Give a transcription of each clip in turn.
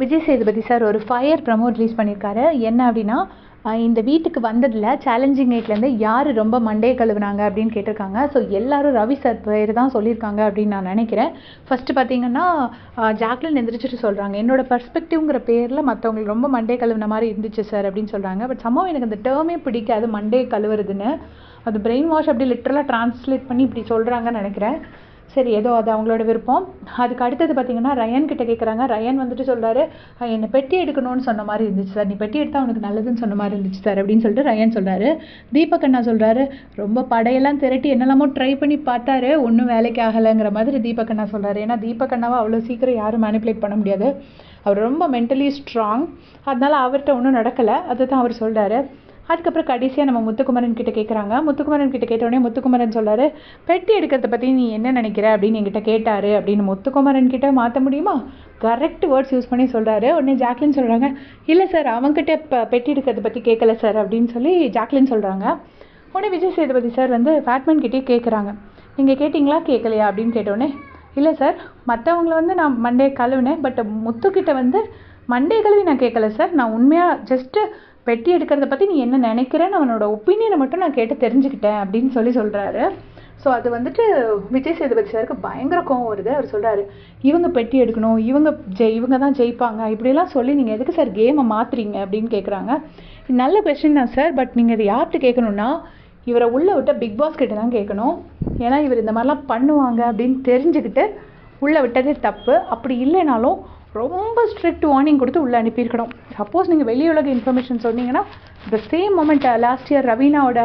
Vijay Sethupathi sir ஒரு fire promo release பண்ணியிருக்காரு. என்ன அப்படின்னா இந்த வீட்டுக்கு வந்ததில் சேலஞ்சிங் நைட்லேருந்து யார் ரொம்ப மண்டே கழுவுனாங்க அப்படின்னு கேட்டிருக்காங்க. ஸோ எல்லாரும் ரவி சார் பேர் தான் சொல்லியிருக்காங்க அப்படின்னு நான் நினைக்கிறேன். ஃபஸ்ட்டு பார்த்தீங்கன்னா ஜாக்லின் எந்திரிச்சிட்டு சொல்கிறாங்க என்னோட பர்ஸ்பெக்டிவ்ங்கிற பேரில் மற்றவங்களுக்கு ரொம்ப மண்டே கழுவுன மாதிரி இருந்துச்சு சார் அப்படின்னு சொல்கிறாங்க பட் சம்பவம் எனக்கு அந்த டேர்மே பிடிக்காது மண்டே கழுவுறதுன்னு. அது பிரெயின் வாஷ் அப்படி லிட்டரலாக ட்ரான்ஸ்லேட் பண்ணி இப்படி சொல்கிறாங்கன்னு நினைக்கிறேன். சரி ஏதோ அது அவங்களோட விருப்பம். அதுக்கு அடுத்தது பார்த்தீங்கன்னா ரயன் கிட்ட கேட்குறாங்க ரயன் வந்துட்டு சொல்கிறாரு என்னை பெட்டி எடுக்கணும்னு சொன்ன மாதிரி இருந்துச்சு சார். நீ பெட்டி எடுத்தால் உனக்கு நல்லதுன்னு சொன்ன மாதிரி இருந்துச்சு சார் அப்படின்னு சொல்லிட்டு ரயன் சொல்கிறாரு தீபக் அண்ணா சொல்கிறாரு ரொம்ப படையெல்லாம் திரட்டி என்னெல்லாமோ ட்ரை பண்ணி பார்த்தாரு. ஒன்றும் வேலைக்கு ஆகலைங்கிற மாதிரி தீபக் அண்ணா சொல்கிறாரு ஏன்னா தீபக் அண்ணாவை அவ்வளோ சீக்கிரம் யாரும் மேனிப்புலேட் பண்ண முடியாது. அவர் ரொம்ப மென்டலி ஸ்ட்ராங் அதனால் அவர்கிட்ட ஒன்றும் நடக்கலை. அதை தான் அவர் சொல்கிறாரு அதுக்கப்புறம் கடைசியாக நம்ம முத்துக்குமரன் கிட்ட கேட்குறாங்க முத்துக்குமரன் கிட்ட கேட்டோடனே முத்துக்குமரன் சொல்கிறாரு பெட்டி எடுக்கிறத பற்றி நீ என்ன நினைக்கிற? அப்படின்னு என்கிட்ட கேட்டார் அப்படின்னு முத்துக்குமரன் கிட்ட மாற்ற முடியுமா? கரெக்ட் வேர்ட்ஸ் யூஸ் பண்ணி சொல்கிறாரு உடனே ஜாக்லின் சொல்கிறாங்க இல்லை சார் அவங்ககிட்ட இப்போ பெட்டி எடுக்கிறத பற்றி கேட்கல சார் அப்படின்னு சொல்லி ஜாக்லின் சொல்கிறாங்க உடனே விஜய் சேதுபதி சார் வந்து ஃபேட்மேன் கிட்டே கேட்குறாங்க நீங்கள் கேட்டிங்களா? கேட்கலையா அப்படின்னு கேட்டோடனே இல்லை சார் மற்றவங்கள வந்து நான் மண்டே கழுவினேன் பட் முத்துக்கிட்ட வந்து மண்டே கழுவி நான் கேட்கல சார் நான் உண்மையாக ஜஸ்ட்டு பெட்டி எடுக்கிறத பற்றி நீ என்ன நினைக்கிறேன்னு அவனோட ஒப்பீனியனை மட்டும் நான் கேட்டு தெரிஞ்சுக்கிட்டேன் அப்படின்னு சொல்லி சொல்கிறாரு ஸோ அது வந்துட்டு விஜய் சேதுபதி சாருக்கு பயங்கர கோவம் வருது. அவர் சொல்கிறாரு இவங்க பெட்டி எடுக்கணும். இவங்க ஜெய் இவங்க தான் ஜெயிப்பாங்க. இப்படிலாம் சொல்லி நீங்கள் எதுக்கு சார் கேமை மாற்றுறீங்க அப்படின்னு கேட்குறாங்க நல்ல கொஷின் தான் சார் பட் நீங்கள் இதை யார்கிட்ட கேட்கணுன்னா இவரை உள்ளே விட்ட பிக் பாஸ் கிட்ட தான் கேட்கணும் ஏன்னா இவர் இந்த மாதிரிலாம் பண்ணுவாங்க அப்படின்னு தெரிஞ்சுக்கிட்டு உள்ளே விட்டதே தப்பு. அப்படி இல்லைனாலும் ரொம்ப ஸ்ட்ரிக்ட் வார்னிங் கொடுத்து உள்ளே அனுப்பியிருக்கணும். சப்போஸ் நீங்கள் வெளி உலக இன்ஃபர்மேஷன் சொன்னீங்கன்னா the same moment last year ரவீனாவோட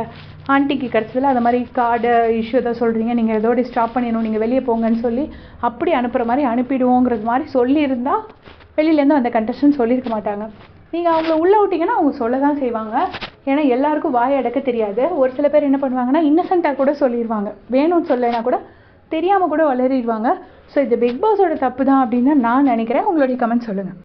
ஆண்டிக்கு கிடச்சதில் அந்த மாதிரி கார்டு uh, இஷ்யூ ஏதோ சொல்கிறீங்க நீங்கள் இதோட ஸ்டாப் பண்ணிடணும் நீங்கள் வெளியே போங்கன்னு சொல்லி அப்படி அனுப்புகிற மாதிரி அனுப்பிடுவோங்கிறது மாதிரி சொல்லியிருந்தால் வெளியிலேருந்து அந்த கண்டஸ்டன் சொல்லியிருக்க மாட்டாங்க. நீங்கள் அவங்கள உள்ளே விட்டிங்கன்னா அவங்க சொல்ல தான் செய்வாங்க. ஏன்னா எல்லாருக்கும் வாய் அடக்க தெரியாது. ஒரு சில பேர் என்ன பண்ணுவாங்கன்னா இன்னசென்ட்டாக கூட சொல்லிடுவாங்க வேணும்னு சொல்லலைன்னா கூட தெரியாமல் கூட வளரிடுவாங்க. ஸோ இது பிக் பாஸோட தப்பு தான் அப்படின்னு நான் நினைக்கிறேன். உங்களுடைய கமெண்ட் சொல்லுங்கள்